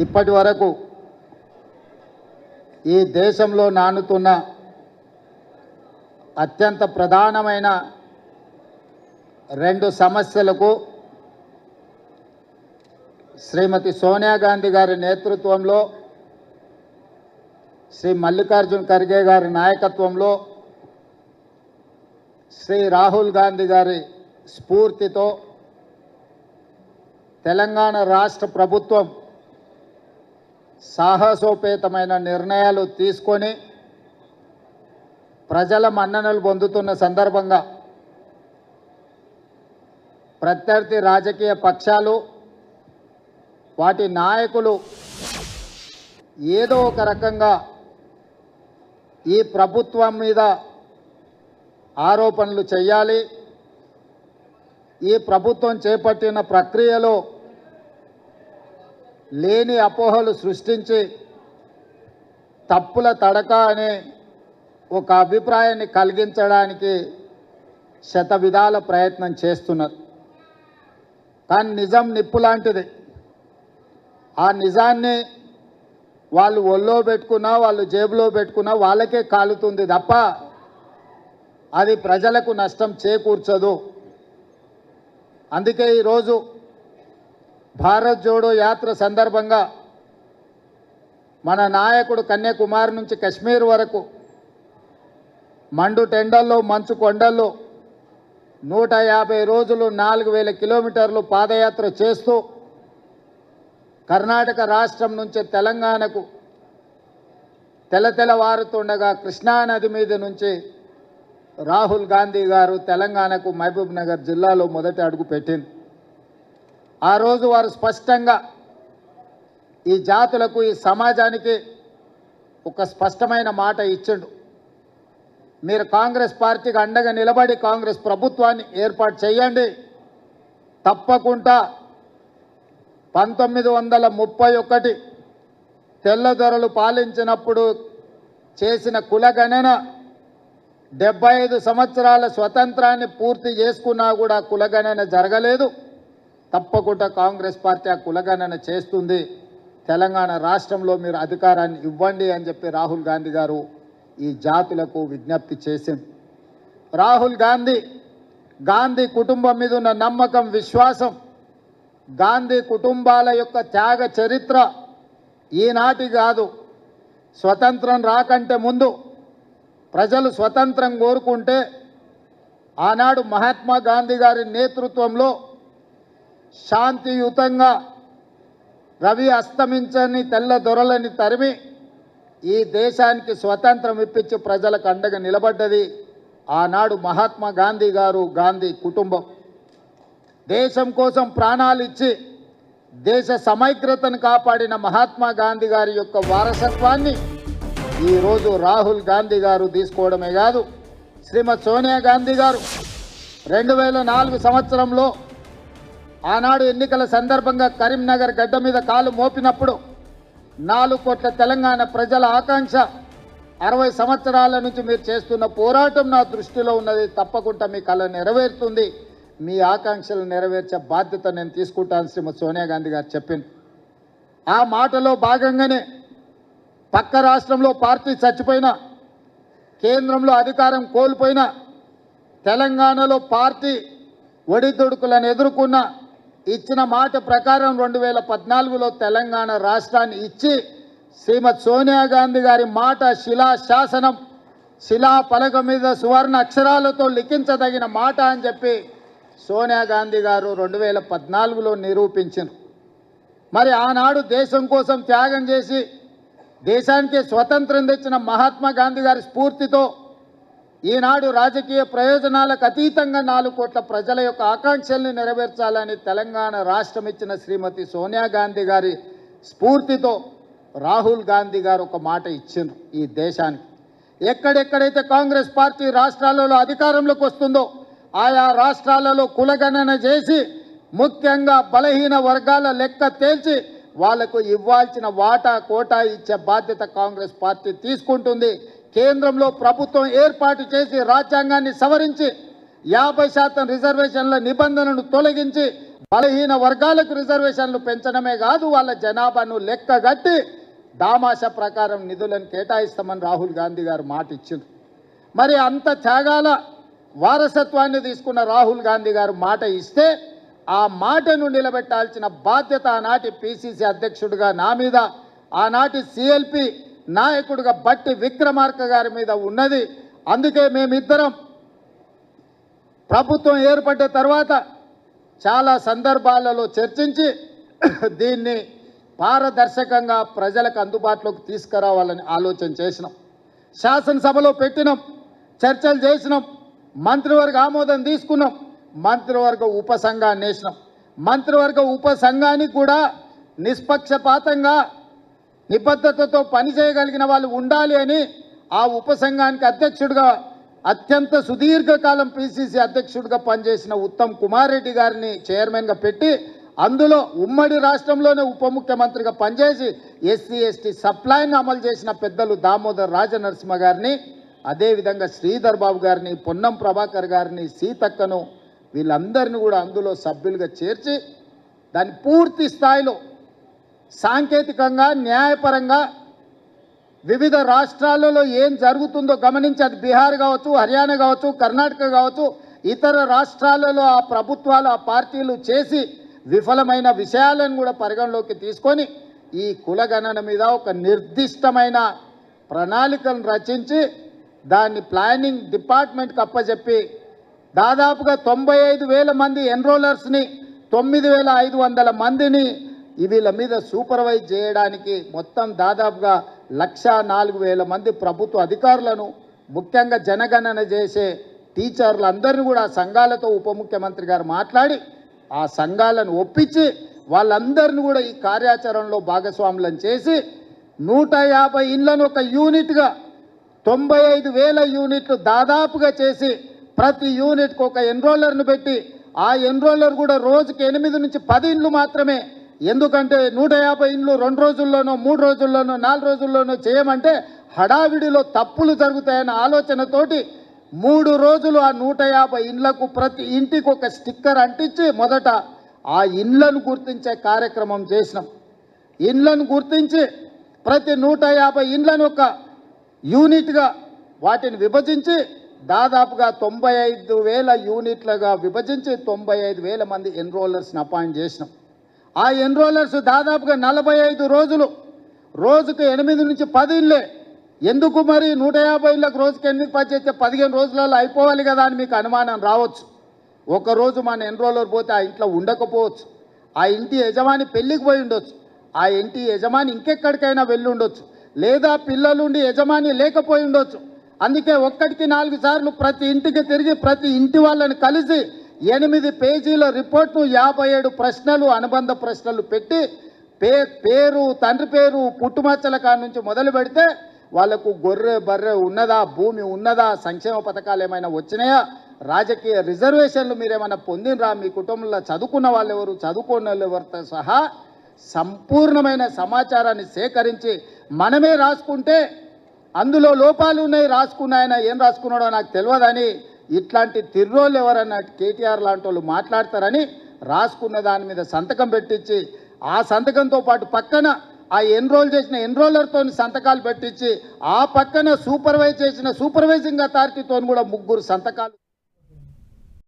ఇప్పటి వరకు ఈ దేశంలో నానుతున్న అత్యంత ప్రధానమైన రెండు సమస్యలకు శ్రీమతి సోనియా గాంధీ గారి నేతృత్వంలో శ్రీ మల్లికార్జున్ ఖర్గే గారి నాయకత్వంలో శ్రీ రాహుల్ గాంధీ గారి స్ఫూర్తితో తెలంగాణ రాష్ట్ర ప్రభుత్వం సాహసోపేతమైన నిర్ణయాలు తీసుకొని ప్రజల మన్ననలు పొందుతున్న సందర్భంగా ప్రత్యర్థి రాజకీయ పక్షాలు వాటి నాయకులు ఏదో ఒక రకంగా ఈ ప్రభుత్వం మీద ఆరోపణలు చేయాలి. ఈ ప్రభుత్వం చేపట్టిన ప్రక్రియలో లేని అపోహలు సృష్టించి తప్పుల తడక అనే ఒక అభిప్రాయాన్ని కలిగించడానికి శత విధాల ప్రయత్నం చేస్తున్నారు. కానీ నిజం నిప్పు లాంటిది. ఆ నిజాన్ని వాళ్ళు ఒళ్ళో పెట్టుకున్నా వాళ్ళు జేబులో పెట్టుకున్నా వాళ్ళకే కాలుతుంది తప్ప అది ప్రజలకు నష్టం చేకూర్చదు. అందుకే ఈరోజు భారత్ జోడో యాత్ర సందర్భంగా మన నాయకుడు కన్యాకుమారి నుంచి కశ్మీర్ వరకు మండు టెండల్లో మంచు కొండల్లో నూట యాభై రోజులు నాలుగు వేల కిలోమీటర్లు పాదయాత్ర చేస్తూ కర్ణాటక రాష్ట్రం నుంచి తెలంగాణకు తెలతెలవారుతుండగా కృష్ణా కృష్ణానది మీద నుంచి రాహుల్ గాంధీ గారు తెలంగాణకు మహబూబ్ నగర్ జిల్లాలో మొదటి అడుగు పెట్టింది. ఆ రోజు వారు స్పష్టంగా ఈ జాతులకు ఈ సమాజానికి ఒక స్పష్టమైన మాట ఇచ్చిండు. మీరు కాంగ్రెస్ పార్టీకి అండగా నిలబడి కాంగ్రెస్ ప్రభుత్వాన్ని ఏర్పాటు చేయండి. తప్పకుండా పంతొమ్మిది వందల ముప్పై ఒకటి తెల్లదొరలు పాలించినప్పుడు చేసిన కులగణన డెబ్బై ఐదు సంవత్సరాల స్వతంత్రాన్ని పూర్తి చేసుకున్నా కూడా కులగణన జరగలేదు. తప్పకుండా కాంగ్రెస్ పార్టీ ఆ కులగణన చేస్తుంది. తెలంగాణ రాష్ట్రంలో మీరు అధికారాన్ని ఇవ్వండి అని చెప్పి రాహుల్ గాంధీ గారు ఈ జాతులకు విజ్ఞప్తి చేసింది. రాహుల్ గాంధీ గాంధీ కుటుంబం మీద ఉన్న నమ్మకం విశ్వాసం గాంధీ కుటుంబాల యొక్క త్యాగ చరిత్ర ఈనాటి కాదు. స్వతంత్రం రాకంటే ముందు ప్రజలు స్వతంత్రం కోరుకుంటే ఆనాడు మహాత్మా గాంధీ గారి నేతృత్వంలో శాంతియుతంగా రవి అస్తమించని తెల్ల దొరలని తరిమి ఈ దేశానికి స్వతంత్రం ఇప్పించి ప్రజలకు అండగా నిలబడ్డది ఆనాడు మహాత్మా గాంధీ గారు గాంధీ కుటుంబం. దేశం కోసం ప్రాణాలు ఇచ్చి దేశ సమైక్యతను కాపాడిన మహాత్మా గాంధీ గారి యొక్క వారసత్వాన్ని ఈరోజు రాహుల్ గాంధీ గారు తీసుకోవడమే కాదు శ్రీమతి సోనియా గాంధీ గారు రెండు వేల నాలుగు సంవత్సరంలో ఆనాడు ఎన్నికల సందర్భంగా కరీంనగర్ గడ్డ మీద కాలు మోపినప్పుడు నాలుగు కోట్ల తెలంగాణ ప్రజల ఆకాంక్ష అరవై సంవత్సరాల నుంచి మీరు చేస్తున్న పోరాటం నా దృష్టిలో ఉన్నది. తప్పకుండా మీ కళ నెరవేరుతుంది. మీ ఆకాంక్షలు నెరవేర్చే బాధ్యత నేను తీసుకుంటాను శ్రీమతి సోనియా గాంధీ గారు చెప్పింది. ఆ మాటలో భాగంగానే పక్క రాష్ట్రంలో పార్టీ చచ్చిపోయినా కేంద్రంలో అధికారం కోల్పోయినా తెలంగాణలో పార్టీ ఒడిదుడుకులను ఎదుర్కొన్న ఇచ్చిన మాట ప్రకారం రెండు వేల పద్నాలుగులో తెలంగాణ రాష్ట్రాన్ని ఇచ్చి శ్రీమతి సోనియా గాంధీ గారి మాట శిలా శాసనం శిలా పలక మీద సువర్ణ అక్షరాలతో లిఖించదగిన మాట అని చెప్పి సోనియా గాంధీ గారు రెండు వేల పద్నాలుగులో నిరూపించారు. మరి ఆనాడు దేశం కోసం త్యాగం చేసి దేశానికి స్వతంత్రం తెచ్చిన మహాత్మా గాంధీ గారి స్ఫూర్తితో ఈనాడు రాజకీయ ప్రయోజనాలకు అతీతంగా నాలుగు కోట్ల ప్రజల యొక్క ఆకాంక్షల్ని నెరవేర్చాలని తెలంగాణ రాష్ట్రం ఇచ్చిన శ్రీమతి సోనియా గాంధీ గారి స్ఫూర్తితో రాహుల్ గాంధీ గారు ఒక మాట ఇచ్చిండ్రు ఈ దేశానికి. ఎక్కడెక్కడైతే కాంగ్రెస్ పార్టీ రాష్ట్రాలలో అధికారంలోకి వస్తుందో ఆయా రాష్ట్రాలలో కులగణన చేసి ముఖ్యంగా బలహీన వర్గాల లెక్క తేల్చి వాళ్ళకు ఇవ్వాల్సిన వాటా కోటా ఇచ్చే బాధ్యత కాంగ్రెస్ పార్టీ తీసుకుంటుంది. కేంద్రంలో ప్రభుత్వం ఏర్పాటు చేసి రాజ్యాంగాన్ని సవరించి యాభై శాతం రిజర్వేషన్ల నిబంధనను తొలగించి బలహీన వర్గాలకు రిజర్వేషన్లు పెంచడమే కాదు వాళ్ళ జనాభాను లెక్కగట్టి దామాష ప్రకారం నిధులను కేటాయిస్తామని రాహుల్ గాంధీ గారు మాట ఇచ్చింది మరి అంత త్యాగాల వారసత్వాన్ని తీసుకున్న రాహుల్ గాంధీ గారు మాట ఇస్తే ఆ మాటను నిలబెట్టాల్సిన బాధ్యత ఆనాటి పిసిసి అధ్యక్షుడిగా నా మీద ఆనాటి సిఎల్పి నాయకుడిగా బట్టి విక్రమార్క గారి మీద ఉన్నది. అందుకే మేమిద్దరం ప్రభుత్వం ఏర్పడ్డ తర్వాత చాలా సందర్భాలలో చర్చించి దీన్ని పారదర్శకంగా ప్రజలకు అందుబాటులోకి తీసుకురావాలని ఆలోచన చేసినాం. శాసనసభలో పెట్టినాం. చర్చలు చేసినాం. మంత్రివర్గ ఆమోదం తీసుకున్నాం. మంత్రివర్గ ఉపసంఘాన్ని వేసినాం. మంత్రివర్గ ఉపసంఘానికి కూడా నిష్పక్షపాతంగా నిబద్ధతతో పనిచేయగలిగిన వాళ్ళు ఉండాలి అని ఆ ఉపసంఘానికి అధ్యక్షుడిగా అత్యంత సుదీర్ఘకాలం పిసిసి అధ్యక్షుడిగా పనిచేసిన ఉత్తమ్ కుమార్ రెడ్డి గారిని చైర్మన్గా పెట్టి అందులో ఉమ్మడి రాష్ట్రంలోనే ఉప ముఖ్యమంత్రిగా పనిచేసి ఎస్సీ ఎస్టీ సప్లైన్ అమలు చేసిన పెద్దలు దామోదర్ రాజనరసింహ గారిని అదేవిధంగా శ్రీధర్ బాబు గారిని పొన్నం ప్రభాకర్ గారిని సీతక్కను వీళ్ళందరినీ కూడా అందులో సభ్యులుగా చేర్చి దాన్ని పూర్తి స్థాయిలో సాంకేతికంగా న్యాయపరంగా వివిధ రాష్ట్రాలలో ఏం జరుగుతుందో గమనించి అది బీహార్ కావచ్చు హర్యానా కావచ్చు కర్ణాటక కావచ్చు ఇతర రాష్ట్రాలలో ఆ ప్రభుత్వాలు ఆ పార్టీలు చేసి విఫలమైన విషయాలను కూడా పరిగణలోకి తీసుకొని ఈ కులగణన మీద ఒక నిర్దిష్టమైన ప్రణాళికను రచించి దాన్ని ప్లానింగ్ డిపార్ట్మెంట్కి అప్పచెప్పి దాదాపుగా తొంభై ఐదు వేల మంది ఎన్రోలర్స్ని తొమ్మిది వేల ఐదు వందల మందిని వీళ్ళ మీద సూపర్వైజ్ చేయడానికి మొత్తం దాదాపుగా లక్ష నాలుగు వేల మంది ప్రభుత్వ అధికారులను ముఖ్యంగా జనగణన చేసే టీచర్లు అందరినీ కూడా ఆ సంఘాలతో ఉప ముఖ్యమంత్రి గారు మాట్లాడి ఆ సంఘాలను ఒప్పించి వాళ్ళందరిని కూడా ఈ కార్యాచరణలో భాగస్వాములను చేసి నూట యాభై ఇళ్ళను ఒక యూనిట్గా తొంభై ఐదు వేల యూనిట్లు దాదాపుగా చేసి ప్రతి యూనిట్కు ఒక ఎన్రోలర్ను పెట్టి ఆ ఎన్రోలర్ కూడా రోజుకి ఎనిమిది నుంచి పది ఇండ్లు మాత్రమే ఎందుకంటే నూట యాభై ఇండ్లు రెండు రోజుల్లోనో మూడు రోజుల్లోనో నాలుగు రోజుల్లోనో చేయమంటే హడావిడిలో తప్పులు జరుగుతాయన్న ఆలోచనతోటి మూడు రోజులు ఆ నూట యాభై ఇండ్లకు ప్రతి ఇంటికి ఒక స్టిక్కర్ అంటించి మొదట ఆ ఇండ్లను గుర్తించే కార్యక్రమం చేసినాం. ఇండ్లను గుర్తించి ప్రతి నూట యాభై ఇండ్లను ఒక యూనిట్గా వాటిని విభజించి దాదాపుగా తొంభై ఐదు వేల యూనిట్లుగా విభజించి తొంభై ఐదు వేల మంది ఎన్రోలర్స్ని అపాయింట్ చేసినాం. ఆ ఎన్రోలర్స్ దాదాపుగా నలభై ఐదు రోజులు రోజుకు ఎనిమిది నుంచి పది ఇళ్ళే. ఎందుకు మరి నూట యాభై ఇళ్ళకు రోజుకి ఎనిమిది పది చేస్తే పదిహేను రోజులలో అయిపోవాలి కదా అని మీకు అనుమానం రావచ్చు. ఒక రోజు మన ఎన్రోలర్ పోతే ఆ ఇంట్లో ఉండకపోవచ్చు. ఆ ఇంటి యజమాని పెళ్ళికి పోయి ఉండొచ్చు. ఆ ఇంటి యజమాని ఇంకెక్కడికైనా వెళ్ళి ఉండొచ్చు. లేదా పిల్లలుండి యజమాని లేకపోయి ఉండొచ్చు. అందుకే ఒక్కటికి నాలుగు సార్లు ప్రతి ఇంటికి తిరిగి ప్రతి ఇంటి వాళ్ళని కలిసి ఎనిమిది పేజీల రిపోర్ట్ను యాభై ఏడు ప్రశ్నలు అనుబంధ ప్రశ్నలు పెట్టి పే పేరు తండ్రి పేరు పుట్టుమచ్చల కాడ నుంచి మొదలు పెడితే వాళ్ళకు గొర్రె బర్రె ఉన్నదా భూమి ఉన్నదా సంక్షేమ పథకాలు ఏమైనా వచ్చినాయా? రాజకీయ రిజర్వేషన్లు మీరేమైనా పొందినరా మీ కుటుంబంలో చదువుకున్న వాళ్ళు ఎవరు? చదువుకున్న వాళ్ళు ఎవరితో సహా సంపూర్ణమైన సమాచారాన్ని సేకరించి మనమే రాసుకుంటే అందులో లోపాలు ఉన్నాయి రాసుకున్నాయన ఏం రాసుకున్నాడో నాకు తెలియదని ఇట్లాంటి తిర్రోళ్ళు ఎవరన్నా కేటీఆర్ లాంటి వాళ్ళు మాట్లాడతారని రాసుకున్న దాని మీద సంతకం పెట్టించి ఆ సంతకంతో పాటు పక్కన ఆ ఎన్రోల్ చేసిన ఎన్రోలర్తో సంతకాలు పెట్టించి ఆ పక్కన సూపర్వైజ్ చేసిన సూపర్వైజింగ్ అథారిటీతో కూడా ముగ్గురు సంతకాలు